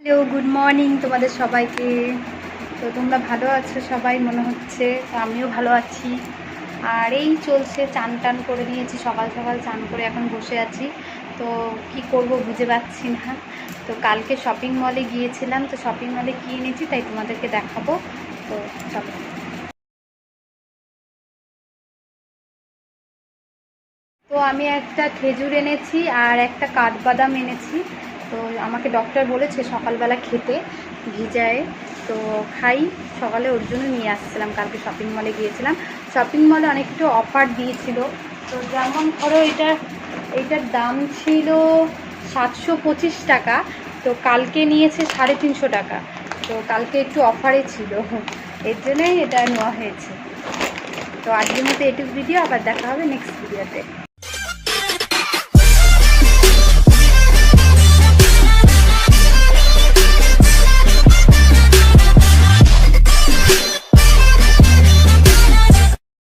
Hello good morning তোমাদের সবাইকে। তো তোমরা ভালো আছো সবাই, মনে হচ্ছে? আমিও ভালো আছি। আর এই চলছে, চান টান করে নিয়েছি, সকাল সকাল চান করে এখন বসে আছি। তো কি করব বুঝে পাচ্ছি না। তো কালকে শপিং মলে গিয়েছিলাম, তো শপিং মলে কী এনেছি তাই তোমাদেরকে দেখাবো। তো চলো। তো আমি একটা খেজুর এনেছি আর একটা কাঠবাদাম এনেছি। তো আমাকে ডক্টর বলেছে সকালবেলা খেতে, ভিজায়। তো খাই, সকালে ওর জন্য নিয়ে আসছিলাম, কালকে শপিং মলে গিয়েছিলাম। শপিং মলে অনেকটা অফার দিয়েছিল। তো যেমন ধরো এটা এইটার দাম ছিল সাতশো পঁচিশ টাকা, তো কালকে নিয়েছে সাড়ে তিনশো টাকা। তো কালকে একটু অফারে ছিল। এর জন্যই এটা নেওয়া হয়েছে। তো আজকের মতো এটুকু ভিডিও আবার দেখা হবে নেক্সট ভিডিওতে